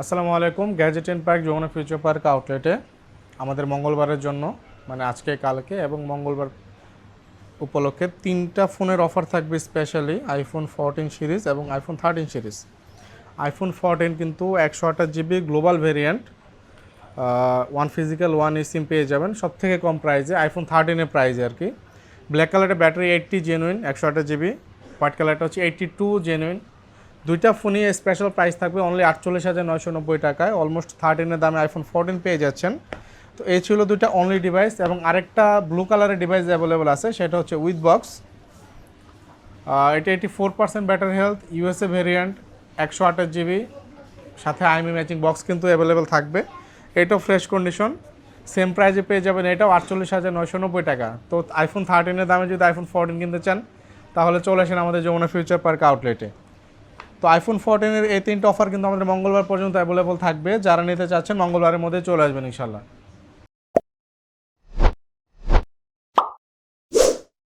আসসালামু আলাইকুম gadget and park Jamuna future park আউটলেটে আমাদের মঙ্গলবারের জন্য মানে আজকে, কালকে এবং মঙ্গলবার উপলক্ষে তিনটা ফোনের অফার থাকবে স্পেশালি আইফোন ফোরটিন সিরিজ এবং iPhone thirteen series iPhone fourteen কিন্তু একশো আঠাশ GB global variant one physical one SIM পেয়ে যাবেন। সব থেকে কম প্রাইসে আইফোন থার্টিনের প্রাইসে আর কি। ব্ল্যাক কালারের ব্যাটারি এইটটি জেনুইন একশো আঠাশ জিবি হোয়াইট কালারটা হচ্ছে এইটটি টু জেনুইন দুইটা ফোনই স্পেশাল প্রাইস থাকবে অনলি আটচল্লিশ হাজার নয়শো নব্বই টাকায় অলমোস্ট থার্টিনের দামে আইফোন ফোরটিন পেয়ে যাচ্ছেন। তো এই ছিল দুইটা অনলি ডিভাইস এবং আরেকটা ব্লু কালারের ডিভাইস অ্যাভেলেবল আছে, সেটা হচ্ছে উইথ বক্স এটা eighty four percent battery health USA variant একশো আঠাশ জিবি সাথে আইমি ম্যাচিং বক্স কিন্তু অ্যাভেলেবেল থাকবে। এটাও ফ্রেশ কন্ডিশন সেম প্রাইজে পেয়ে যাবেন, এটাও আটচল্লিশ হাজার নয়শো নব্বই টাকা। তো আইফোন থার্টিনের দামে যদি আইফোন ফোরটিন কিনতে চান, তাহলে চলে আসেন আমাদের যমুনা ফিউচার পার্ক আউটলেটে তো আইফোন ফোরটিনের এই তিনটে অফার কিন্তু আমাদের মঙ্গলবার পর্যন্ত অ্যাভেলেবল থাকবে। যারা নিতে চাচ্ছেন মঙ্গলবারের মধ্যে চলে আসবেন ইনশাল্লাহ